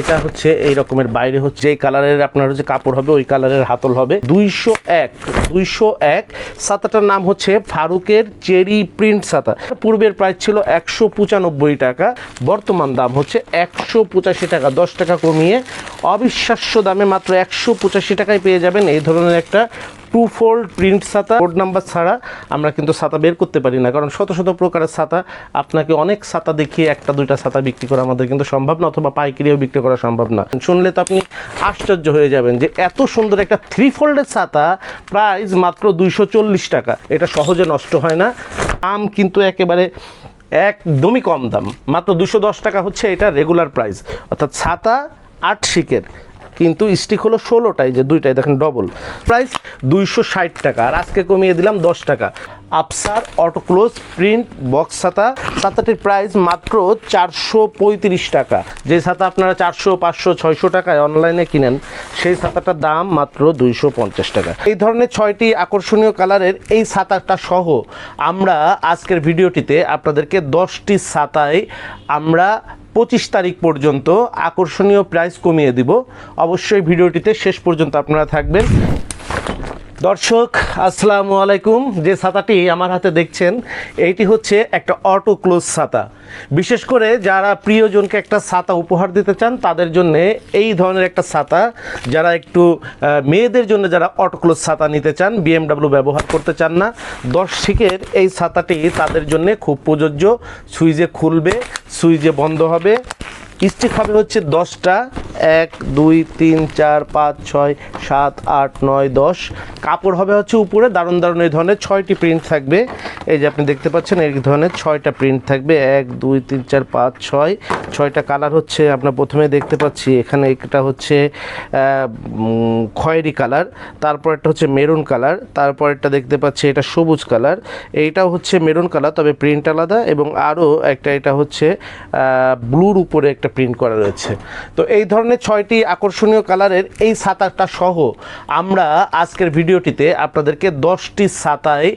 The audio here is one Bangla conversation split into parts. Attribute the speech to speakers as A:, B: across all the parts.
A: এটা হচ্ছে এই রকমের বাইরে হচ্ছে যে কালারের আপনার হচ্ছে কাপড় হবে ওই কালারের হাতল হবে দুইশো এক দুইশো এক সাতাটার নাম হচ্ছে ফারুকের চেরি প্রিন্ট সাতা পূর্বের প্রাইস ছিল একশো পঁচানব্বই টাকা বর্তমান দাম হচ্ছে একশো পঁচাশি টাকা দশ টাকা কমিয়ে অবিশ্বাস্য দামে মাত্র একশো পঁচাশি টাকায় পেয়ে যাবেন এই ধরনের একটা টু ফোল্ড প্রিন্ট ছাতা কোড নাম্বার ছাড়া আমরা কিন্তু ছাতা বের করতে পারি না কারণ শত শত প্রকারের ছাতা আপনাকে অনেক ছাতা দেখিয়ে একটা দুইটা ছাতা বিক্রি করা আমাদের কিন্তু সম্ভব না অথবা পাইকারিও বিক্রি করা সম্ভব না শুনলে তো আপনি আশ্চর্য হয়ে যাবেন যে এত সুন্দর একটা থ্রি ফোল্ডের ছাতা প্রাইস মাত্র দুইশো টাকা এটা সহজে নষ্ট হয় না আম কিন্তু একেবারে একদমই কম দাম মাত্র দুশো টাকা হচ্ছে এটা রেগুলার প্রাইস অর্থাৎ ছাতা আট শিকের কিন্তু স্টিক হলো ষোলোটাই যে দুইটাই দেখেন ডবল প্রাইস দুইশো ষাট টাকা আর আজকে কমিয়ে দিলাম দশ টাকা আপসার অটোক্লোজ প্রিন্ট বক্স ছাতা ছাতাটির প্রাইস মাত্র চারশো পঁয়ত্রিশ টাকা যে ছাতা আপনারা চারশো পাঁচশো ছয়শো টাকায় অনলাইনে কিনেন সেই ছাতাটার দাম মাত্র দুইশো পঞ্চাশ টাকা এই ধরনের ছয়টি আকর্ষণীয় কালারের এই ছাতাটা সহ আমরা আজকের ভিডিওটিতে আপনাদেরকে দশটি ছাতায় আমরা পঁচিশ তারিখ পর্যন্ত আকর্ষণীয় প্রাইস কমিয়ে দিব অবশ্যই ভিডিওটিতে শেষ পর্যন্ত আপনারা থাকবেন দর্শক আসসালামু আলাইকুম যে ছাতাটি আমার হাতে দেখছেন এইটি হচ্ছে একটা অটো ক্লোজ ছাতা বিশেষ করে যারা প্রিয়জনকে একটা ছাতা উপহার দিতে চান তাদের জন্য এই ধরনের একটা ছাতা যারা একটু মেয়েদের জন্য যারা অটো ক্লোজ ছাতা নিতে চান বিএমডাব্লিউ ব্যবহার করতে চান না দশ শিখের এই ছাতাটি তাদের জন্য খুব প্রযোজ্য সুইজে খুলবে সুইজে বন্ধ হবে স্টিক হবে হচ্ছে দশটা এক দুই তিন চার পাঁচ ছয় সাত আট নয় দশ কাপড় হবে হচ্ছে উপরে দারুণ দারুণ এই ধরনের ছয়টি প্রিন্ট থাকবে এই যে আপনি দেখতে পাচ্ছেন এই ধরনের ছয়টা প্রিন্ট থাকবে এক দুই তিন চার পাঁচ ছয় ছয়টা কালার হচ্ছে আপনার প্রথমে দেখতে পাচ্ছি এখানে একটা হচ্ছে খয়েরি কালার তারপর একটা হচ্ছে মেরুন কালার তারপর একটা দেখতে পাচ্ছি এটা সবুজ কালার এইটা হচ্ছে মেরুন কালার তবে প্রিন্ট আলাদা এবং আরও একটা এটা হচ্ছে ব্লুর উপরে একটা প্রিন্ট করা রয়েছে তো এই ধরনের ধরনের ছয়টি আকর্ষণীয় কালারের এই ছাতাটা সহ আমরা আজকের ভিডিওটিতে আপনাদেরকে দশটি ছাতায়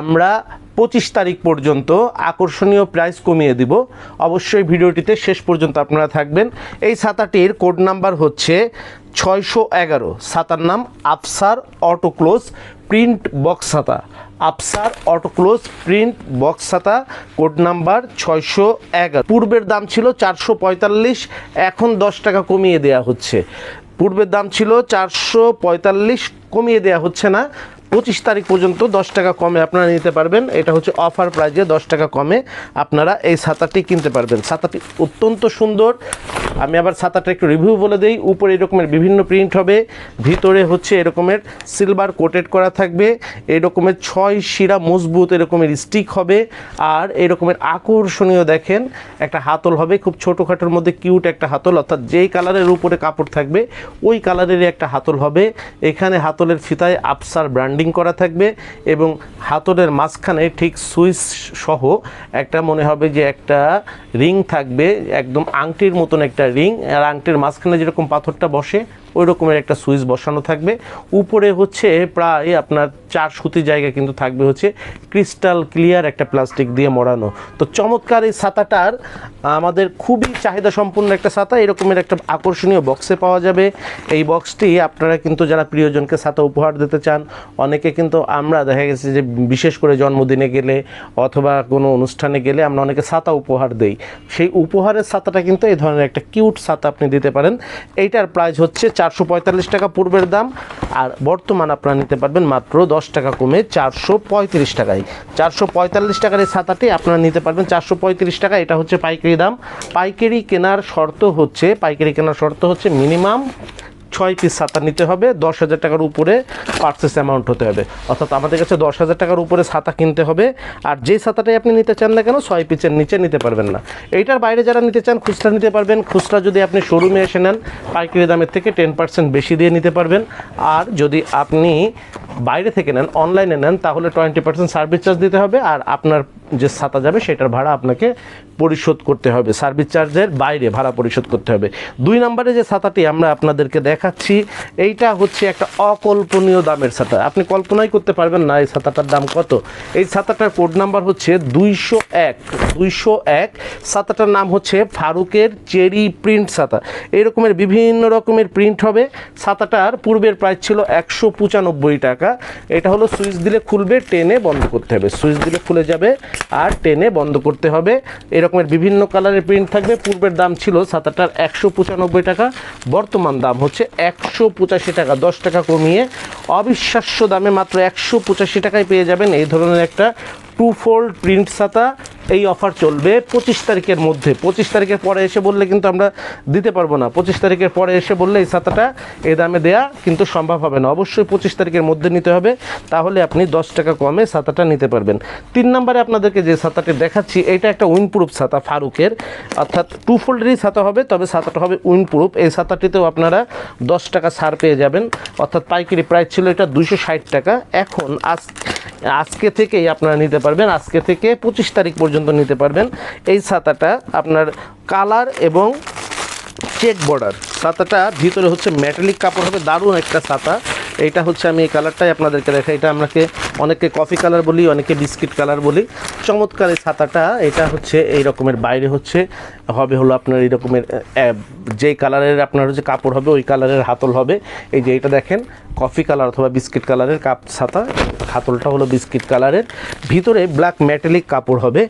A: আমরা পঁচিশ তারিখ পর্যন্ত আকর্ষণীয় প্রাইস কমিয়ে দিব অবশ্যই ভিডিওটিতে শেষ পর্যন্ত আপনারা থাকবেন এই ছাতাটির কোড নাম্বার হচ্ছে ছয়শো এগারো ছাতার নাম আফসার অটোক্লোজ প্রিন্ট বক্স ছাতা আপসার অটোক্লোজ প্রিন্ট বক্স ছাতা কোড নাম্বার ছয়শো এগারো পূর্বের দাম ছিল চারশো পঁয়তাল্লিশ এখন দশ টাকা কমিয়ে দেয়া হচ্ছে পূর্বের দাম ছিল চারশো পঁয়তাল্লিশ কমিয়ে দেয়া হচ্ছে না পঁচিশ তারিখ পর্যন্ত দশ টাকা কমে আপনারা নিতে পারবেন এটা হচ্ছে অফার প্রাইজে দশ টাকা কমে আপনারা এই ছাতাটি কিনতে পারবেন ছাতাটি অত্যন্ত সুন্দর আমি আবার ছাতাটা একটু রিভিউ বলে দিই উপরে এরকমের বিভিন্ন প্রিন্ট হবে ভিতরে হচ্ছে এরকমের সিলভার কোটেড করা থাকবে এরকমের ছয় শিরা মজবুত এরকমের স্টিক হবে আর এরকমের আকর্ষণীয় দেখেন একটা হাতল হবে খুব ছোটোখাটোর মধ্যে কিউট একটা হাতল অর্থাৎ যেই কালারের উপরে কাপড় থাকবে ওই কালারেরই একটা হাতল হবে এখানে হাতলের ফিতায় আপসার ব্র্যান্ডিং কাটিং করা থাকবে এবং হাতরের মাঝখানে ঠিক সুইচ সহ একটা মনে হবে যে একটা রিং থাকবে একদম আংটির মতন একটা রিং আর আংটির মাঝখানে যেরকম পাথরটা বসে ওই রকমের একটা সুইচ বসানো থাকবে উপরে হচ্ছে প্রায় আপনার চার সুতির জায়গা কিন্তু থাকবে হচ্ছে ক্রিস্টাল ক্লিয়ার একটা প্লাস্টিক দিয়ে মোড়ানো তো চমৎকার এই ছাতাটার আমাদের খুবই চাহিদা সম্পূর্ণ একটা ছাতা এরকমের একটা আকর্ষণীয় বক্সে পাওয়া যাবে এই বক্সটি আপনারা কিন্তু যারা প্রিয়জনকে ছাতা উপহার দিতে চান অনেকে কিন্তু আমরা দেখা গেছে যে বিশেষ করে জন্মদিনে গেলে অথবা কোনো অনুষ্ঠানে গেলে আমরা অনেকে ছাতা উপহার দেই সেই উপহারের ছাতাটা কিন্তু এই ধরনের একটা কিউট ছাতা আপনি দিতে পারেন এইটার প্রাইস হচ্ছে চার চারশো পঁয়তাল্লিশ টাকা পূর্বের দাম আর বর্তমান আপনারা নিতে পারবেন মাত্র দশ টাকা কমে চারশো পঁয়ত্রিশ টাকায় চারশো পঁয়তাল্লিশ টাকার এই ছাতাটি আপনারা নিতে পারবেন চারশো পঁয়ত্রিশ টাকা এটা হচ্ছে পাইকারি দাম পাইকারি কেনার শর্ত হচ্ছে পাইকারি কেনার শর্ত হচ্ছে মিনিমাম ছয় পিস ছাতা নিতে হবে দশ হাজার টাকার উপরে পার্সেস অ্যামাউন্ট হতে হবে অর্থাৎ আমাদের কাছে দশ হাজার টাকার উপরে ছাতা কিনতে হবে আর যেই ছাতাটাই আপনি নিতে চান না কেন ছয় পিসের নিচে নিতে পারবেন না এইটার বাইরে যারা নিতে চান খুচরা নিতে পারবেন খুচরা যদি আপনি শোরুমে এসে নেন পাইকারি দামের থেকে টেন পার্সেন্ট বেশি দিয়ে নিতে পারবেন আর যদি আপনি বাইরে থেকে নেন অনলাইনে নেন তাহলে টোয়েন্টি পার্সেন্ট সার্ভিস চার্জ দিতে হবে আর আপনার যে ছাতা যাবে সেটার ভাড়া আপনাকে পরিশোধ করতে হবে সার্ভিস চার্জের বাইরে ভাড়া পরিশোধ করতে হবে দুই নম্বরে যে ছাতাটি আমরা আপনাদেরকে দেখাচ্ছি এইটা হচ্ছে একটা অকল্পনীয় দামের ছাতা আপনি কল্পনাই করতে পারবেন না এই ছাতাটার দাম কত এই ছাতাটার কোড নাম্বার হচ্ছে দুইশো এক দুইশো এক ছাতাটার নাম হচ্ছে ফারুকের চেরি প্রিন্ট ছাতা এরকমের বিভিন্ন রকমের প্রিন্ট হবে ছাতাটার পূর্বের প্রাইস ছিল একশো পঁচানব্বই টাকা এটা হলো সুইচ দিলে খুলবে টেনে বন্ধ করতে হবে সুইচ দিলে খুলে যাবে আর টেনে বন্ধ করতে হবে এরকমের বিভিন্ন কালারের প্রিন্ট থাকবে পূর্বের দাম ছিল সাতাটার একশো পঁচানব্বই টাকা বর্তমান দাম হচ্ছে একশো পঁচাশি টাকা দশ টাকা কমিয়ে অবিশ্বাস্য দামে মাত্র একশো পঁচাশি টাকায় পেয়ে যাবেন এই ধরনের একটা টু ফোল্ড প্রিন্ট ছাতা এই অফার চলবে পঁচিশ তারিখের মধ্যে পঁচিশ তারিখের পরে এসে বললে কিন্তু আমরা দিতে পারবো না পঁচিশ তারিখের পরে এসে বললে এই ছাতাটা এই দামে দেয়া কিন্তু সম্ভব হবে না অবশ্যই পঁচিশ তারিখের মধ্যে নিতে হবে তাহলে আপনি দশ টাকা কমে ছাতাটা নিতে পারবেন তিন নম্বরে আপনাদেরকে যে ছাতাটি দেখাচ্ছি এটা একটা উইনপ্রুফ ছাতা ফারুকের অর্থাৎ টু ফোল্ডেরই ছাতা হবে তবে ছাতাটা হবে উইনপ্রুফ এই ছাতাটিতেও আপনারা দশ টাকা ছাড় পেয়ে যাবেন অর্থাৎ পাইকারি প্রাইস ছিল এটা দুশো ষাট টাকা এখন আজ আজকে থেকেই আপনারা নিতে পারবেন আজকে থেকে পঁচিশ তারিখ পর্যন্ত পর্যন্ত নিতে পারবেন এই ছাতাটা আপনার কালার এবং চেক বর্ডার ছাতাটা ভিতরে হচ্ছে মেটালিক কাপড় হবে দারুণ একটা ছাতা এটা হচ্ছে আমি এই কালারটাই আপনাদেরকে দেখাই এটা আমাকে অনেকে কফি কালার বলি অনেকে বিস্কিট কালার বলি চমৎকার এই ছাতাটা এটা হচ্ছে এই রকমের বাইরে হচ্ছে হবে হলো আপনার এই রকমের যেই কালারের আপনার হচ্ছে কাপড় হবে ওই কালারের হাতল হবে এই যে এটা দেখেন কফি কালার অথবা বিস্কিট কালারের কাপ ছাতা হাতলটা হলো বিস্কিট কালারের ভিতরে ব্ল্যাক মেটালিক কাপড় হবে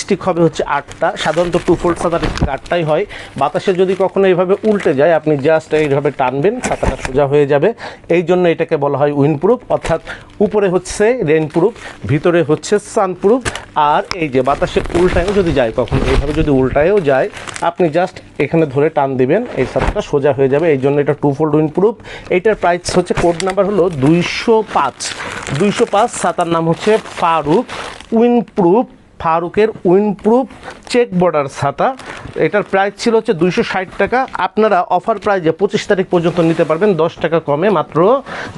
A: স্টিক হবে হচ্ছে আটটা সাধারণত টু ফোল্ড সাঁতার আটটাই হয় বাতাসে যদি কখনো এইভাবে উল্টে যায় আপনি জাস্ট এইভাবে টানবেন সাঁতারটা সোজা হয়ে যাবে এই জন্য এটাকে বলা হয় প্রুফ অর্থাৎ উপরে হচ্ছে রেনপ্রুফ ভিতরে হচ্ছে সানপ্রুফ আর এই যে বাতাসে উল্টায়ও যদি যায় কখনো এইভাবে যদি উল্টায়ও যায় আপনি জাস্ট এখানে ধরে টান দিবেন এই সাঁতারটা সোজা হয়ে যাবে এই জন্য এটা টু ফোল্ড উইনপ্রুফ এইটার প্রাইস হচ্ছে কোড নাম্বার হলো দুইশো পাঁচ দুইশো পাস ছাতার নাম হচ্ছে ফারুক উইনপ্রুফ ফারুকের উইনপ্রুফ চেক বর্ডার ছাতা এটার প্রাইস ছিল হচ্ছে দুইশো টাকা আপনারা অফার প্রাইজে পঁচিশ তারিখ পর্যন্ত নিতে পারবেন দশ টাকা কমে মাত্র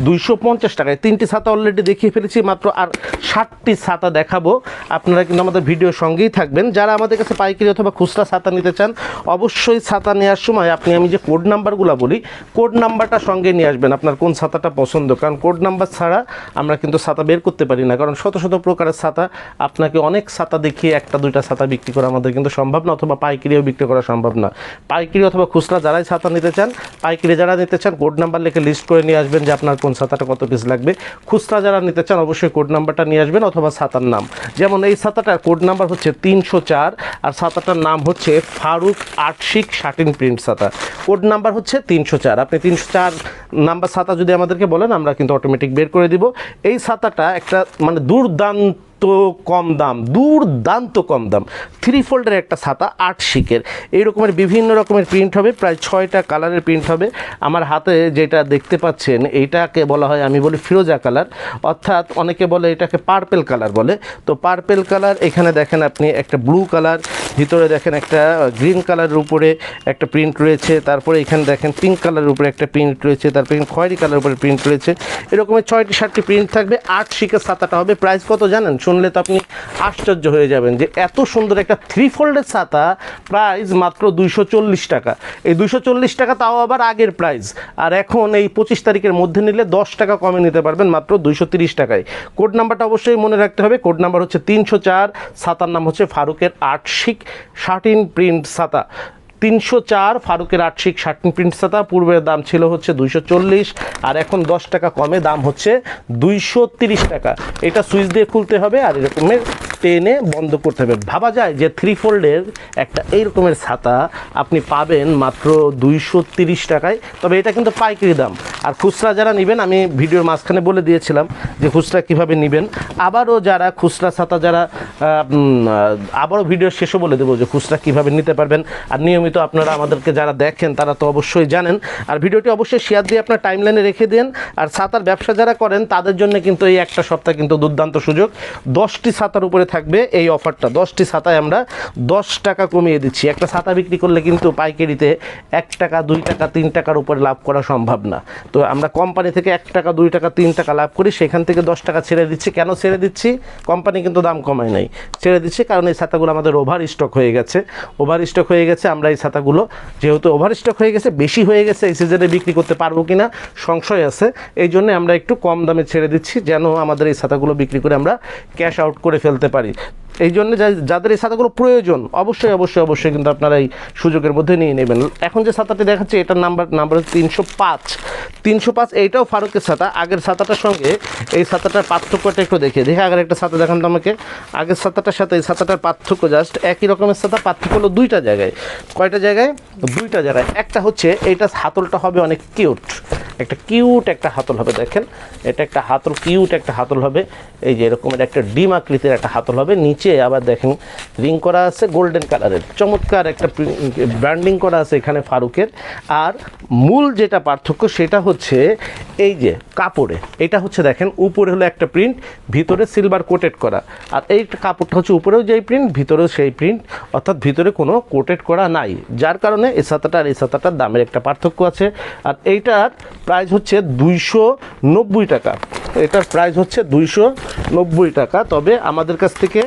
A: দুইশো টাকায় তিনটি ছাতা অলরেডি দেখিয়ে ফেলেছি মাত্র আর ষাটটি ছাতা দেখাবো আপনারা কিন্তু আমাদের ভিডিও সঙ্গেই থাকবেন যারা আমাদের কাছে পাইকারি অথবা খুচরা ছাতা নিতে চান অবশ্যই ছাতা নেওয়ার সময় আপনি আমি যে কোড নাম্বারগুলো বলি কোড নাম্বারটা সঙ্গে নিয়ে আসবেন আপনার কোন ছাতাটা পছন্দ কারণ কোড নাম্বার ছাড়া আমরা কিন্তু ছাতা বের করতে পারি না কারণ শত শত প্রকারের ছাতা আপনাকে অনেক ছাতা দেখিয়ে একটা দুইটা ছাতা বিক্রি করা আমাদের কিন্তু সম্ভব না অথবা পাইকারি বিক্রি করা সম্ভব না পাইকারি অথবা খুচরা যারাই ছাতা নিতে চান পাইকারি যারা নিতে চান কোড নাম্বার লিখে লিস্ট করে নিয়ে আসবেন যে আপনার কোন ছাতাটা কত পিস লাগবে খুচরা যারা নিতে চান অবশ্যই কোড নাম্বারটা নিয়ে আসবেন অথবা ছাতার নাম যেমন এই ছাতাটার কোড নাম্বার হচ্ছে তিনশো চার আর ছাতাটার নাম হচ্ছে ফারুক আটশিক শাটিন প্রিন্ট ছাতা কোড নাম্বার হচ্ছে তিনশো চার আপনি তিনশো চার নাম্বার ছাতা যদি আমাদেরকে বলেন আমরা কিন্তু অটোমেটিক বের করে দিব এই ছাতাটা একটা মানে দুর্দান্ত কম দাম দুর্দান্ত কম দাম থ্রি ফোল্ডের একটা ছাতা আট শিকের এই রকমের বিভিন্ন রকমের প্রিন্ট হবে প্রায় ছয়টা কালারের প্রিন্ট হবে আমার হাতে যেটা দেখতে পাচ্ছেন এইটাকে বলা হয় আমি বলি ফিরোজা কালার অর্থাৎ অনেকে বলে এটাকে পার্পেল কালার বলে তো পার্পেল কালার এখানে দেখেন আপনি একটা ব্লু কালার ভিতরে দেখেন একটা গ্রিন কালারের উপরে একটা প্রিন্ট রয়েছে তারপরে এখানে দেখেন পিঙ্ক কালারের উপরে একটা প্রিন্ট রয়েছে তারপরে খয়েরি কালার উপরে প্রিন্ট রয়েছে এরকমের ছয়টি সাতটি প্রিন্ট থাকবে আট শিকের সাতাটা হবে প্রাইস কত জানেন শুনলে তো আপনি আশ্চর্য হয়ে যাবেন যে এত সুন্দর একটা থ্রি ফোল্ডের ছাতা প্রাইস মাত্র দুইশো টাকা এই দুইশো টাকা তাও আবার আগের প্রাইস আর এখন এই পঁচিশ তারিখের মধ্যে নিলে দশ টাকা কমে নিতে পারবেন মাত্র দুইশো টাকায় কোড নাম্বারটা অবশ্যই মনে রাখতে হবে কোড নাম্বার হচ্ছে তিনশো চার ছাতার নাম হচ্ছে ফারুকের আর্টশিক শার্টিন প্রিন্ট ছাতা তিনশো চার ফারুকের আটশিক প্রিন্ট ছাতা পূর্বের দাম ছিল হচ্ছে দুইশো চল্লিশ আর এখন দশ টাকা কমে দাম হচ্ছে দুইশো তিরিশ টাকা এটা সুইচ দিয়ে খুলতে হবে আর এরকমের টেনে বন্ধ করতে হবে ভাবা যায় যে থ্রি ফোল্ডের একটা এই রকমের ছাতা আপনি পাবেন মাত্র দুইশো তিরিশ টাকায় তবে এটা কিন্তু পাইকারি দাম আর খুচরা যারা নেবেন আমি ভিডিওর মাঝখানে বলে দিয়েছিলাম যে খুচরা কিভাবে নেবেন আবারও যারা খুচরা ছাতা যারা আবারও ভিডিও শেষও বলে দেবো যে খুচরা কিভাবে নিতে পারবেন আর নিয়মিত আপনারা আমাদেরকে যারা দেখেন তারা তো অবশ্যই জানেন আর ভিডিওটি অবশ্যই শেয়ার দিয়ে আপনার টাইমলাইনে রেখে দেন আর ছাতার ব্যবসা যারা করেন তাদের জন্য কিন্তু এই একটা সপ্তাহ কিন্তু দুর্দান্ত সুযোগ দশটি ছাতার উপরে থাকবে এই অফারটা দশটি ছাতায় আমরা দশ টাকা কমিয়ে দিচ্ছি একটা ছাতা বিক্রি করলে কিন্তু পাইকারিতে এক টাকা দুই টাকা তিন টাকার উপরে লাভ করা সম্ভব না তো আমরা কোম্পানি থেকে এক টাকা দুই টাকা তিন টাকা লাভ করি সেখান থেকে দশ টাকা ছেড়ে দিচ্ছি কেন ছেড়ে দিচ্ছি কোম্পানি কিন্তু দাম কমায় নাই ছেড়ে দিচ্ছি কারণ এই ছাতাগুলো আমাদের ওভার স্টক হয়ে গেছে ওভার স্টক হয়ে গেছে আমরা এই ছাতাগুলো যেহেতু ওভার স্টক হয়ে গেছে বেশি হয়ে গেছে এই সিজনে বিক্রি করতে পারবো কি না সংশয় আছে এই জন্য আমরা একটু কম দামে ছেড়ে দিচ্ছি যেন আমাদের এই ছাতাগুলো বিক্রি করে আমরা ক্যাশ আউট করে ফেলতে পারি পারি এই জন্য যাদের এই ছাতাগুলো প্রয়োজন অবশ্যই অবশ্যই অবশ্যই কিন্তু আপনারা এই সুযোগের মধ্যে নিয়ে নেবেন এখন যে ছাতাটি দেখাচ্ছে এটার নাম্বার নাম্বার হচ্ছে তিনশো পাঁচ তিনশো পাঁচ এইটাও ফারুকের ছাতা আগের ছাতাটার সঙ্গে এই ছাতাটার পার্থক্যটা একটু দেখে দেখে আগের একটা ছাতা দেখান তো আমাকে আগের ছাতাটার সাথে এই ছাতাটার পার্থক্য জাস্ট একই রকমের ছাতা পার্থক্য হলো দুইটা জায়গায় কয়টা জায়গায় দুইটা জায়গায় একটা হচ্ছে এইটা হাতলটা হবে অনেক কিউট একটা কিউট একটা হাতল হবে দেখেন এটা একটা হাতল কিউট একটা হাতল হবে এই যে এরকমের একটা ডিম আকৃতির একটা হাতল হবে নিচে আবার দেখেন রিং করা আছে গোল্ডেন কালারের চমৎকার একটা ব্র্যান্ডিং করা আছে এখানে ফারুকের আর মূল যেটা পার্থক্য সেটা হচ্ছে এই যে কাপড়ে এটা হচ্ছে দেখেন উপরে হলো একটা প্রিন্ট ভিতরে সিলভার কোটেড করা আর এই কাপড়টা হচ্ছে উপরেও যেই প্রিন্ট ভিতরেও সেই প্রিন্ট অর্থাৎ ভিতরে কোনো কোটেড করা নাই যার কারণে এই সাতাটা আর এই সাতাটার দামের একটা পার্থক্য আছে আর এইটার প্রাইস হচ্ছে দুইশো টাকা এটার প্রাইস হচ্ছে দুইশো টাকা তবে আমাদের কাছ থেকে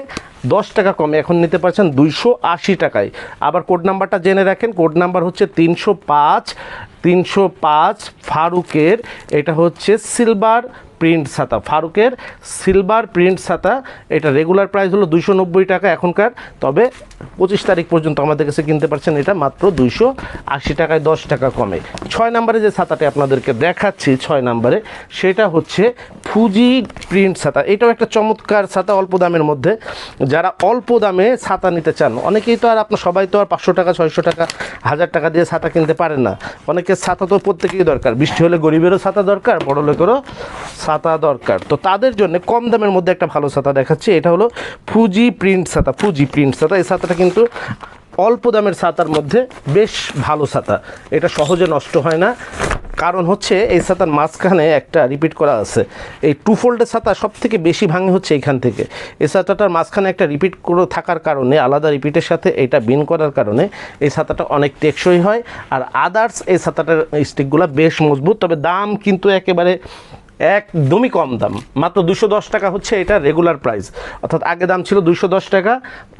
A: দশ টাকা কমে এখন নিতে পারছেন দুইশো আশি টাকায় আবার কোড নাম্বারটা জেনে রাখেন কোড নাম্বার হচ্ছে তিনশো পাঁচ তিনশো পাঁচ ফারুকের এটা হচ্ছে সিলভার প্রিন্ট ছাতা ফারুকের সিলভার প্রিন্ট ছাতা এটা রেগুলার প্রাইস হলো দুশো টাকা এখনকার তবে পঁচিশ তারিখ পর্যন্ত আমাদের কাছে কিনতে পারছেন এটা মাত্র দুশো আশি টাকায় দশ টাকা কমে ছয় নম্বরে যে ছাতাটি আপনাদেরকে দেখাচ্ছি ছয় নম্বরে সেটা হচ্ছে ফুজি প্রিন্ট ছাতা এটাও একটা চমৎকার ছাতা অল্প দামের মধ্যে যারা অল্প দামে ছাতা নিতে চান অনেকেই তো আর আপনার সবাই তো আর পাঁচশো টাকা ছয়শো টাকা হাজার টাকা দিয়ে ছাতা কিনতে পারেন না অনেকের ছাতা তো প্রত্যেকেই দরকার বৃষ্টি হলে গরিবেরও ছাতা দরকার বড় লোকেরও ছাতা দরকার তো তাদের জন্য কম দামের মধ্যে একটা ভালো ছাতা দেখাচ্ছি এটা হলো ফুজি প্রিন্ট ছাতা ফুজি প্রিন্ট ছাতা এই ছাতাটা কিন্তু অল্প দামের ছাতার মধ্যে বেশ ভালো ছাতা এটা সহজে নষ্ট হয় না কারণ হচ্ছে এই ছাতার মাঝখানে একটা রিপিট করা আছে এই টু ফোল্ডের ছাতা সব থেকে বেশি ভাঙে হচ্ছে এখান থেকে এই ছাতাটার মাঝখানে একটা রিপিট করে থাকার কারণে আলাদা রিপিটের সাথে এটা বিন করার কারণে এই ছাতাটা অনেক টেকসই হয় আর আদার্স এই ছাতাটার স্টিকগুলো বেশ মজবুত তবে দাম কিন্তু একেবারে একদমই কম দাম মাত্র দুশো দশ টাকা হচ্ছে এটা রেগুলার প্রাইস অর্থাৎ আগে দাম ছিল দুশো দশ টাকা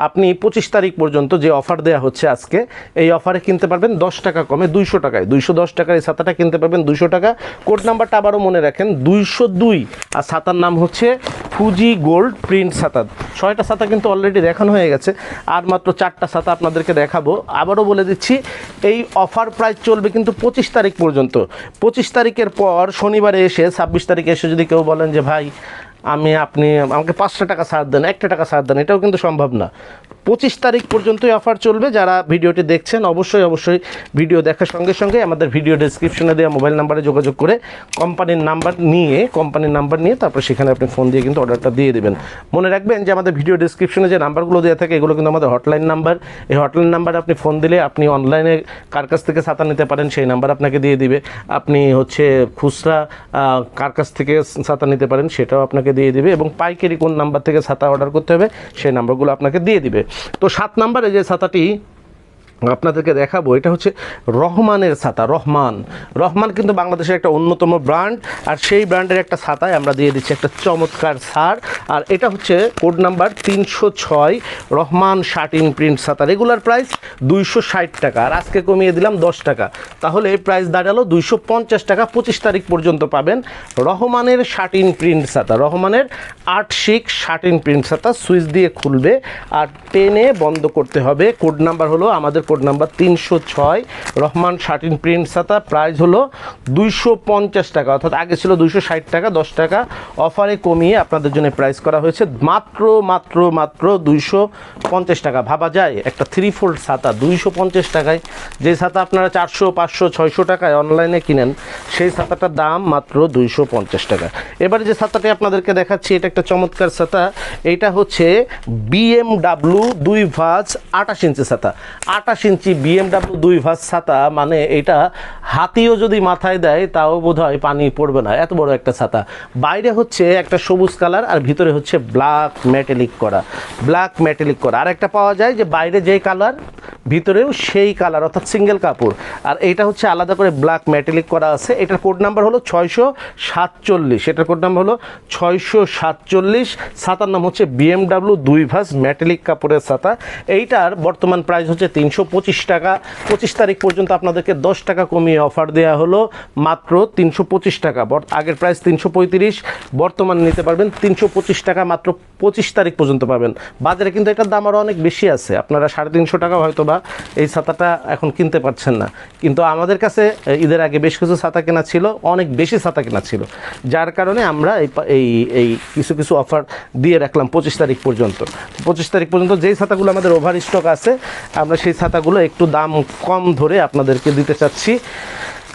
A: আপনি পঁচিশ তারিখ পর্যন্ত যে অফার দেওয়া হচ্ছে আজকে এই অফারে কিনতে পারবেন দশ টাকা কমে দুইশো টাকায় দুইশো দশ টাকার এই ছাতাটা কিনতে পারবেন দুশো টাকা কোড নাম্বারটা আবারও মনে রাখেন দুইশো দুই আর ছাতার নাম হচ্ছে ফুজি গোল্ড প্রিন্ট ছাতা ছয়টা ছাতা কিন্তু অলরেডি দেখানো হয়ে গেছে আর মাত্র চারটা ছাতা আপনাদেরকে দেখাবো আবারও বলে দিচ্ছি এই অফার প্রাইস চলবে কিন্তু পঁচিশ তারিখ পর্যন্ত পঁচিশ তারিখের পর শনিবারে এসে ছাব্বিশ তারিখে এসে যদি কেউ বলেন যে ভাই আমি আপনি আমাকে পাঁচটা টাকা ছাড় দেন একটা টাকা ছাড় দেন এটাও কিন্তু সম্ভব না পঁচিশ তারিখ পর্যন্তই অফার চলবে যারা ভিডিওটি দেখছেন অবশ্যই অবশ্যই ভিডিও দেখার সঙ্গে সঙ্গে আমাদের ভিডিও ডিসক্রিপশনে দেওয়া মোবাইল নাম্বারে যোগাযোগ করে কোম্পানির নাম্বার নিয়ে কোম্পানির নাম্বার নিয়ে তারপর সেখানে আপনি ফোন দিয়ে কিন্তু অর্ডারটা দিয়ে দেবেন মনে রাখবেন যে আমাদের ভিডিও ডিসক্রিপশনে যে নাম্বারগুলো দেওয়া থাকে এগুলো কিন্তু আমাদের হটলাইন নাম্বার এই হটলাইন নাম্বারে আপনি ফোন দিলে আপনি অনলাইনে কার কাছ থেকে ছাতা নিতে পারেন সেই নাম্বার আপনাকে দিয়ে দিবে আপনি হচ্ছে খুচরা কার কাছ থেকে ছাতা নিতে পারেন সেটাও আপনাকে দিয়ে দিবে এবং পাইকারি কোন নাম্বার থেকে ছাতা অর্ডার করতে হবে সেই নাম্বারগুলো আপনাকে দিয়ে দিবে তো সাত নাম্বারে যে ছাতাটি আপনাদেরকে দেখাবো এটা হচ্ছে রহমানের ছাতা রহমান রহমান কিন্তু বাংলাদেশের একটা অন্যতম ব্র্যান্ড আর সেই ব্র্যান্ডের একটা ছাতায় আমরা দিয়ে দিচ্ছি একটা চমৎকার সার আর এটা হচ্ছে কোড নাম্বার তিনশো ছয় রহমান শার্টিন প্রিন্ট ছাতা রেগুলার প্রাইস দুইশো ষাট টাকা আর আজকে কমিয়ে দিলাম দশ টাকা তাহলে প্রাইস দাঁড়ালো দুইশো পঞ্চাশ টাকা পঁচিশ তারিখ পর্যন্ত পাবেন রহমানের শার্টিন প্রিন্ট ছাতা রহমানের আট শিক শার্টিন প্রিন্ট ছাতা সুইচ দিয়ে খুলবে আর টেনে বন্ধ করতে হবে কোড নাম্বার হলো আমাদের রিপোর্ট নাম্বার তিনশো ছয় রহমান শার্টিন প্রিন্ট সাতা প্রাইস হলো দুইশো পঞ্চাশ টাকা অর্থাৎ আগে ছিল দুইশো ষাট টাকা দশ টাকা অফারে কমিয়ে আপনাদের জন্য প্রাইস করা হয়েছে মাত্র মাত্র মাত্র দুইশো পঞ্চাশ টাকা ভাবা যায় একটা থ্রি ফোল্ড ছাতা দুইশো পঞ্চাশ টাকায় যে ছাতা আপনারা চারশো পাঁচশো ছয়শো টাকায় অনলাইনে কিনেন সেই ছাতাটার দাম মাত্র দুইশো পঞ্চাশ টাকা এবারে যে ছাতাটি আপনাদেরকে দেখাচ্ছি এটা একটা চমৎকার ছাতা এটা হচ্ছে বিএমডাব্লু দুই ভাজ আটাশ ইঞ্চি ছাতা আটাশ আঠাশ ইঞ্চি বিএমডাব্লিউ দুই ভাস ছাতা মানে এটা হাতিও যদি মাথায় দেয় তাও বোধ হয় পানি পড়বে না এত বড় একটা ছাতা বাইরে হচ্ছে একটা সবুজ কালার আর ভিতরে হচ্ছে ব্ল্যাক ম্যাটেলিক করা ব্ল্যাক ম্যাটেলিক করা আর একটা পাওয়া যায় যে বাইরে যেই কালার ভিতরেও সেই কালার অর্থাৎ সিঙ্গেল কাপড় আর এটা হচ্ছে আলাদা করে ব্ল্যাক ম্যাটেলিক করা আছে এটার কোড নাম্বার হলো ছয়শো সাতচল্লিশ এটার কোড নাম্বার হলো ছয়শো সাতচল্লিশ ছাতার নাম হচ্ছে বিএমডাব্লিউ দুই ভাস ম্যাটেলিক কাপড়ের ছাতা এইটার বর্তমান প্রাইস হচ্ছে তিনশো পঁচিশ টাকা পঁচিশ তারিখ পর্যন্ত আপনাদেরকে দশ টাকা কমিয়ে অফার দেওয়া হলো মাত্র তিনশো পঁচিশ টাকা আগের প্রাইস তিনশো পঁয়ত্রিশ বর্তমানে নিতে পারবেন তিনশো পঁচিশ টাকা মাত্র পঁচিশ তারিখ পর্যন্ত পাবেন বাজারে কিন্তু এটার দাম আরও অনেক বেশি আছে আপনারা সাড়ে তিনশো টাকা হয়তো বা এই ছাতাটা এখন কিনতে পারছেন না কিন্তু আমাদের কাছে ঈদের আগে বেশ কিছু ছাতা কেনা ছিল অনেক বেশি ছাতা কেনা ছিল যার কারণে আমরা এই এই কিছু কিছু অফার দিয়ে রাখলাম পঁচিশ তারিখ পর্যন্ত পঁচিশ তারিখ পর্যন্ত যেই ছাতাগুলো আমাদের ওভার স্টক আছে আমরা সেই ছাতা পাতাগুলো একটু দাম কম ধরে আপনাদেরকে দিতে চাচ্ছি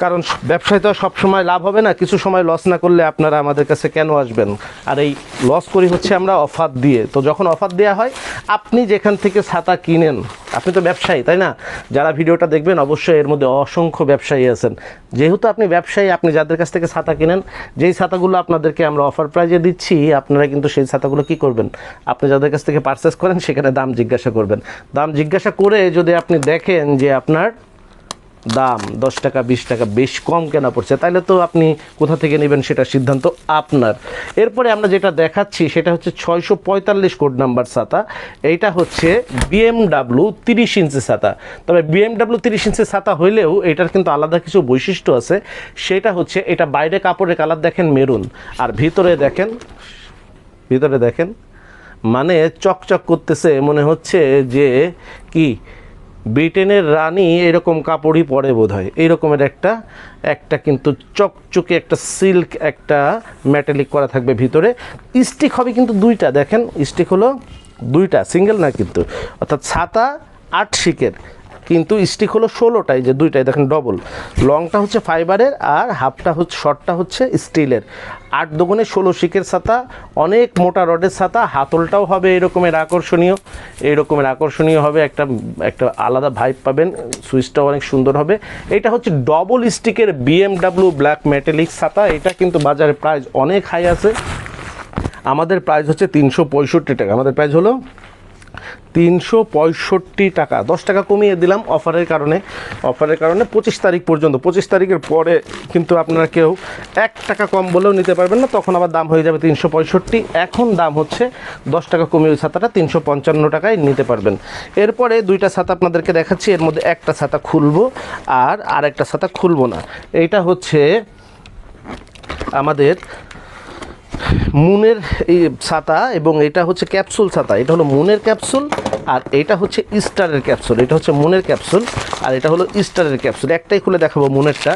A: কারণ ব্যবসায় তো সবসময় লাভ হবে না কিছু সময় লস না করলে আপনারা আমাদের কাছে কেন আসবেন আর এই লস করি হচ্ছে আমরা অফার দিয়ে তো যখন অফার দেওয়া হয় আপনি যেখান থেকে ছাতা কিনেন আপনি তো ব্যবসায়ী তাই না যারা ভিডিওটা দেখবেন অবশ্যই এর মধ্যে অসংখ্য ব্যবসায়ী আছেন যেহেতু আপনি ব্যবসায়ী আপনি যাদের কাছ থেকে ছাতা কিনেন যেই ছাতাগুলো আপনাদেরকে আমরা অফার প্রাইজে দিচ্ছি আপনারা কিন্তু সেই ছাতাগুলো কি করবেন আপনি যাদের কাছ থেকে পারচেস করেন সেখানে দাম জিজ্ঞাসা করবেন দাম জিজ্ঞাসা করে যদি আপনি দেখেন যে আপনার দাম দশ টাকা বিশ টাকা বেশ কম কেনা পড়ছে তাহলে তো আপনি কোথা থেকে নেবেন সেটা সিদ্ধান্ত আপনার এরপরে আমরা যেটা দেখাচ্ছি সেটা হচ্ছে ছয়শো পঁয়তাল্লিশ কোড নাম্বার ছাতা এইটা হচ্ছে বিএমডাব্লু তিরিশ ইঞ্চি ছাতা তবে বিএমডাব্লু তিরিশ ইঞ্চি ছাতা হইলেও এটার কিন্তু আলাদা কিছু বৈশিষ্ট্য আছে সেটা হচ্ছে এটা বাইরে কাপড়ের কালার দেখেন মেরুন আর ভিতরে দেখেন ভিতরে দেখেন মানে চকচক করতেছে মনে হচ্ছে যে কি ব্রিটেনের রানী এরকম কাপড়ই পরে বোধ হয় এইরকমের একটা একটা কিন্তু চকচকে একটা সিল্ক একটা ম্যাটালিক করা থাকবে ভিতরে স্টিক হবে কিন্তু দুইটা দেখেন স্টিক হলো দুইটা সিঙ্গেল না কিন্তু অর্থাৎ ছাতা আট শিকের কিন্তু স্টিক হলো ষোলোটাই যে দুইটাই দেখেন ডবল লংটা হচ্ছে ফাইবারের আর হাফটা হচ্ছে শর্টটা হচ্ছে স্টিলের আট দোগুনে ষোলো শিকের ছাতা অনেক মোটা রডের ছাতা হাতলটাও হবে এরকমের আকর্ষণীয় এরকমের আকর্ষণীয় হবে একটা একটা আলাদা ভাইব পাবেন সুইচটাও অনেক সুন্দর হবে এটা হচ্ছে ডবল স্টিকের বিএমডাব্লিউ ব্ল্যাক মেটালিক ছাতা এটা কিন্তু বাজারে প্রাইস অনেক হাই আছে আমাদের প্রাইস হচ্ছে তিনশো টাকা আমাদের প্রাইস হলো তিনশো পঁয়ষট্টি টাকা দশ টাকা কমিয়ে দিলাম অফারের কারণে অফারের কারণে পঁচিশ তারিখ পর্যন্ত পঁচিশ তারিখের পরে কিন্তু আপনারা কেউ এক টাকা কম বলেও নিতে পারবেন না তখন আবার দাম হয়ে যাবে তিনশো পঁয়ষট্টি এখন দাম হচ্ছে দশ টাকা কমিয়ে ওই ছাতাটা তিনশো পঞ্চান্ন টাকায় নিতে পারবেন এরপরে দুইটা ছাতা আপনাদেরকে দেখাচ্ছি এর মধ্যে একটা ছাতা খুলবো আর আরেকটা ছাতা খুলবো না এইটা হচ্ছে আমাদের মুনের এই ছাতা এবং এটা হচ্ছে ক্যাপসুল ছাতা এটা হলো মুনের ক্যাপসুল আর এটা হচ্ছে ইস্টারের ক্যাপসুল এটা হচ্ছে মুনের ক্যাপসুল আর এটা হলো ইস্টারের ক্যাপসুল একটাই খুলে দেখাবো মুনেরটা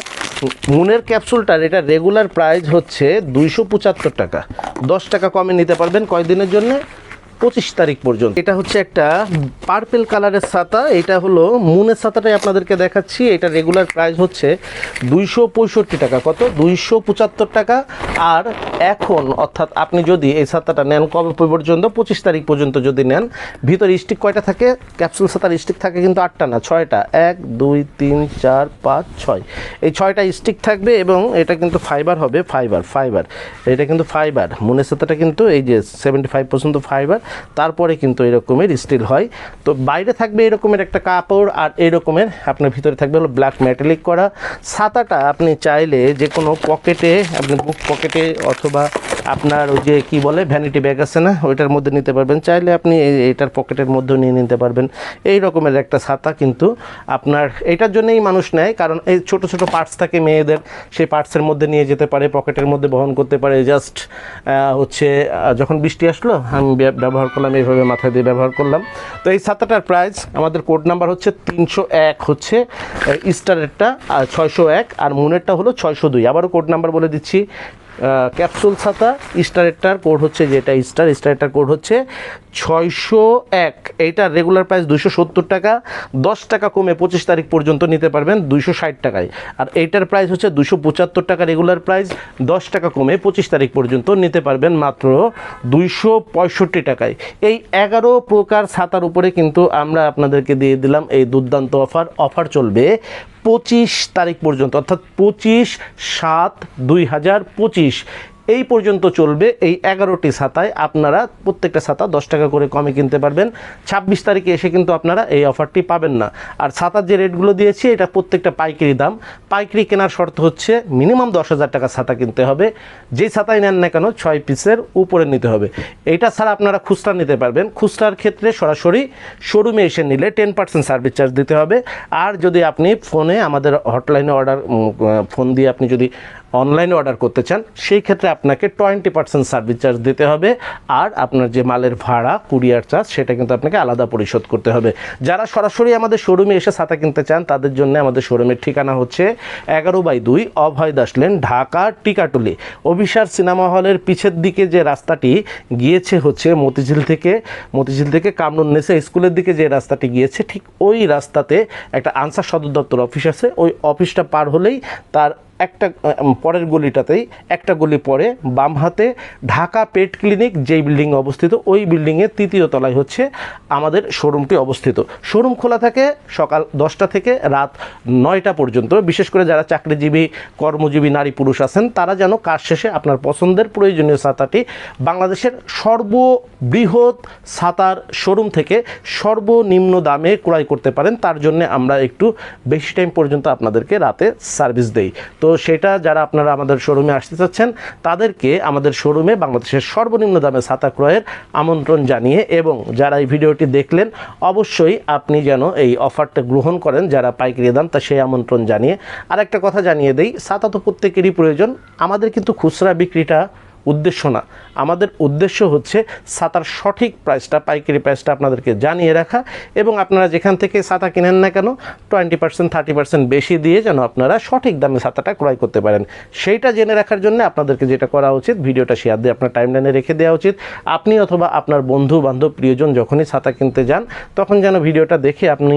A: মুনের ক্যাপসুলটার এটা রেগুলার প্রাইস হচ্ছে দুইশো পঁচাত্তর টাকা দশ টাকা কমে নিতে পারবেন কয়দিনের জন্য পঁচিশ তারিখ পর্যন্ত এটা হচ্ছে একটা পার্পেল কালারের ছাতা এটা হলো মুনের ছাতাটাই আপনাদেরকে দেখাচ্ছি এটা রেগুলার প্রাইস হচ্ছে দুইশো টাকা কত দুইশো টাকা আর এখন অর্থাৎ আপনি যদি এই ছাতাটা নেন কবে পর্যন্ত পঁচিশ তারিখ পর্যন্ত যদি নেন ভিতরে স্টিক কয়টা থাকে ক্যাপসুল ছাতার স্টিক থাকে কিন্তু আটটা না ছয়টা এক দুই তিন চার পাঁচ ছয় এই ছয়টা স্টিক থাকবে এবং এটা কিন্তু ফাইবার হবে ফাইবার ফাইবার এটা কিন্তু ফাইবার মুনের ছাতাটা কিন্তু এই যে সেভেন্টি ফাইভ পর্যন্ত ফাইবার তারপরে কিন্তু এরকমের স্টিল হয় তো বাইরে থাকবে এরকমের একটা কাপড় আর এরকমের আপনার ভিতরে থাকবে হলো ব্ল্যাক মেটালিক করা ছাতাটা আপনি চাইলে যে কোনো পকেটে আপনি বুক পকেটে অথবা আপনার ওই যে কি বলে ভ্যানিটি ব্যাগ আছে না ওইটার মধ্যে নিতে পারবেন চাইলে আপনি এটার পকেটের মধ্যে নিয়ে নিতে পারবেন এই রকমের একটা ছাতা কিন্তু আপনার এটার জন্যেই মানুষ নেয় কারণ এই ছোট ছোট পার্টস থাকে মেয়েদের সেই পার্টসের মধ্যে নিয়ে যেতে পারে পকেটের মধ্যে বহন করতে পারে জাস্ট হচ্ছে যখন বৃষ্টি আসলো আমি ব্যবহার ব্যবহার করলাম এইভাবে মাথায় দিয়ে ব্যবহার করলাম তো এই ছাতাটার প্রাইস আমাদের কোড নাম্বার হচ্ছে তিনশো এক হচ্ছে স্টারেরটা ছয়শো এক আর মুনেরটা হলো ছয়শো দুই আবারও কোড নাম্বার বলে দিচ্ছি ক্যাপসুল ছাতা স্টারেরটার কোড হচ্ছে যেটা স্টার স্টারেরটার কোড হচ্ছে ছয়শো এক এইটার রেগুলার প্রাইস দুশো সত্তর টাকা দশ টাকা কমে পঁচিশ তারিখ পর্যন্ত নিতে পারবেন দুশো ষাট টাকায় আর এইটার প্রাইস হচ্ছে দুশো পঁচাত্তর টাকা রেগুলার প্রাইস দশ টাকা কমে পঁচিশ তারিখ পর্যন্ত নিতে পারবেন মাত্র দুইশো পঁয়ষট্টি টাকায় এই এগারো প্রকার ছাতার উপরে কিন্তু আমরা আপনাদেরকে দিয়ে দিলাম এই দুর্দান্ত অফার অফার চলবে পঁচিশ তারিখ পর্যন্ত অর্থাৎ পঁচিশ সাত দুই হাজার পঁচিশ এই পর্যন্ত চলবে এই এগারোটি ছাতায় আপনারা প্রত্যেকটা ছাতা দশ টাকা করে কমে কিনতে পারবেন ছাব্বিশ তারিখে এসে কিন্তু আপনারা এই অফারটি পাবেন না আর ছাতার যে রেটগুলো দিয়েছি এটা প্রত্যেকটা পাইকারি দাম পাইকারি কেনার শর্ত হচ্ছে মিনিমাম দশ হাজার টাকা ছাতা কিনতে হবে যে ছাতাই নেন না কেন ছয় পিসের উপরে নিতে হবে এটা ছাড়া আপনারা খুচরা নিতে পারবেন খুচরার ক্ষেত্রে সরাসরি শোরুমে এসে নিলে টেন পার্সেন্ট সার্ভিস চার্জ দিতে হবে আর যদি আপনি ফোনে আমাদের হটলাইনে অর্ডার ফোন দিয়ে আপনি যদি অনলাইনে অর্ডার করতে চান সেই ক্ষেত্রে আপনাকে টোয়েন্টি পার্সেন্ট সার্ভিস চার্জ দিতে হবে আর আপনার যে মালের ভাড়া কুরিয়ার চার্জ সেটা কিন্তু আপনাকে আলাদা পরিশোধ করতে হবে যারা সরাসরি আমাদের শোরুমে এসে ছাতা কিনতে চান তাদের জন্য আমাদের শোরুমের ঠিকানা হচ্ছে এগারো বাই দুই অভয় দাস লেন ঢাকা টিকাটুলি অভিসার সিনেমা হলের পিছের দিকে যে রাস্তাটি গিয়েছে হচ্ছে মতিঝিল থেকে মতিঝিল থেকে কামরুন নেসে স্কুলের দিকে যে রাস্তাটি গিয়েছে ঠিক ওই রাস্তাতে একটা আনসার সদর দপ্তর অফিস আছে ওই অফিসটা পার হলেই তার একটা পরের গলিটাতেই একটা গলি পরে বাম হাতে ঢাকা পেট ক্লিনিক যেই বিল্ডিং অবস্থিত ওই বিল্ডিংয়ের তৃতীয় তলায় হচ্ছে আমাদের শোরুমটি অবস্থিত শোরুম খোলা থাকে সকাল দশটা থেকে রাত নয়টা পর্যন্ত বিশেষ করে যারা চাকরিজীবী কর্মজীবী নারী পুরুষ আছেন তারা যেন কাজ শেষে আপনার পছন্দের প্রয়োজনীয় ছাতাটি বাংলাদেশের সর্ববৃহৎ ছাতার শোরুম থেকে সর্বনিম্ন দামে ক্রয় করতে পারেন তার জন্য আমরা একটু বেশি টাইম পর্যন্ত আপনাদেরকে রাতে সার্ভিস দেই তো তো সেটা যারা আপনারা আমাদের শোরুমে আসতে চাচ্ছেন তাদেরকে আমাদের শোরুমে বাংলাদেশের সর্বনিম্ন দামে ছাতা ক্রয়ের আমন্ত্রণ জানিয়ে এবং যারা এই ভিডিওটি দেখলেন অবশ্যই আপনি যেন এই অফারটা গ্রহণ করেন যারা পাইকারি দাম তা সেই আমন্ত্রণ জানিয়ে আর একটা কথা জানিয়ে দেই ছাতা তো প্রত্যেকেরই প্রয়োজন আমাদের কিন্তু খুচরা বিক্রিটা উদ্দেশ্য না আমাদের উদ্দেশ্য হচ্ছে সাতার সঠিক প্রাইসটা পাইকারি প্রাইসটা আপনাদেরকে জানিয়ে রাখা এবং আপনারা যেখান থেকে সাতা কিনেন না কেন টোয়েন্টি পার্সেন্ট থার্টি পার্সেন্ট বেশি দিয়ে যেন আপনারা সঠিক দামে সাতাটা ক্রয় করতে পারেন সেইটা জেনে রাখার জন্য আপনাদেরকে যেটা করা উচিত ভিডিওটা শেয়ার দিয়ে আপনার টাইমলাইনে রেখে দেওয়া উচিত আপনি অথবা আপনার বন্ধু বান্ধব প্রিয়জন যখনই সাতা কিনতে যান তখন যেন ভিডিওটা দেখে আপনি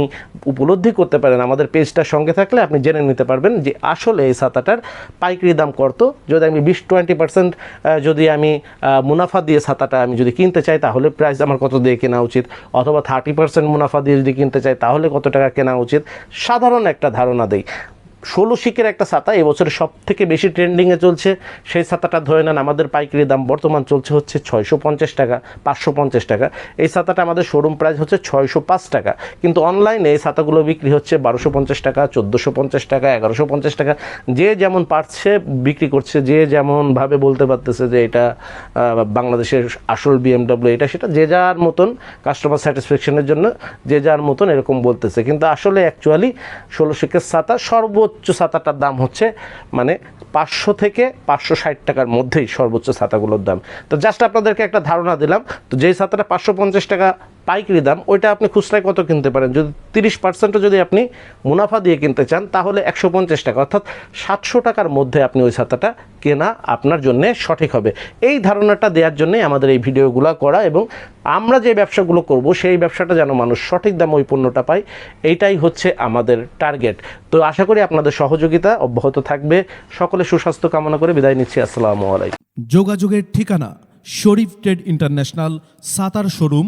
A: উপলব্ধি করতে পারেন আমাদের পেজটা সঙ্গে থাকলে আপনি জেনে নিতে পারবেন যে আসলে এই সাঁতাটার পাইকারি দাম কত যদি আমি বিশ টোয়েন্টি পার্সেন্ট যদি আমি মুনাফা দিয়ে ছাতাটা আমি যদি কিনতে চাই তাহলে প্রাইস আমার কত দিয়ে কেনা উচিত অথবা থার্টি পার্সেন্ট মুনাফা দিয়ে যদি কিনতে চাই তাহলে কত টাকা কেনা উচিত সাধারণ একটা ধারণা দেই ষোলো শিকের একটা ছাতা এবছর সব থেকে বেশি ট্রেন্ডিংয়ে চলছে সেই ছাতাটা ধরে নেন আমাদের পাইকারি দাম বর্তমান চলছে হচ্ছে ছয়শো পঞ্চাশ টাকা পাঁচশো পঞ্চাশ টাকা এই ছাতাটা আমাদের শোরুম প্রাইস হচ্ছে ছয়শো পাঁচ টাকা কিন্তু অনলাইনে এই ছাতাগুলো বিক্রি হচ্ছে বারোশো পঞ্চাশ টাকা চোদ্দোশো পঞ্চাশ টাকা এগারোশো পঞ্চাশ টাকা যে যেমন পারছে বিক্রি করছে যে যেমনভাবে বলতে পারতেছে যে এটা বাংলাদেশের আসল বিএমডাব্লিউ এটা সেটা যে যার মতন কাস্টমার স্যাটিসফ্যাকশনের জন্য যে যার মতন এরকম বলতেছে কিন্তু আসলে অ্যাকচুয়ালি ষোলো শিকের ছাতা সর্বোচ্চ সর্বোচ্চ ছাতাটার দাম হচ্ছে মানে পাঁচশো থেকে পাঁচশো ষাট টাকার মধ্যেই সর্বোচ্চ ছাতাগুলোর দাম তো জাস্ট আপনাদেরকে একটা ধারণা দিলাম তো যেই ছাতাটা পাঁচশো পঞ্চাশ টাকা পাইকারি দাম ওইটা আপনি খুচরায় কত কিনতে পারেন যদি তিরিশ পার্সেন্টও যদি আপনি মুনাফা দিয়ে কিনতে চান তাহলে একশো পঞ্চাশ টাকা অর্থাৎ সাতশো টাকার মধ্যে আপনি ওই ছাতাটা কেনা আপনার জন্য সঠিক হবে এই ধারণাটা দেওয়ার জন্যই আমাদের এই ভিডিওগুলো করা এবং আমরা যে ব্যবসাগুলো করব সেই ব্যবসাটা যেন মানুষ সঠিক দাম ওই পণ্যটা পায় এইটাই হচ্ছে আমাদের টার্গেট তো আশা করি আপনাদের সহযোগিতা অব্যাহত থাকবে সকলে সুস্বাস্থ্য কামনা করে বিদায় নিচ্ছি আসসালামু আলাইকুম যোগাযোগের ঠিকানা শরীফ ট্রেড ইন্টারন্যাশনাল সাতার শোরুম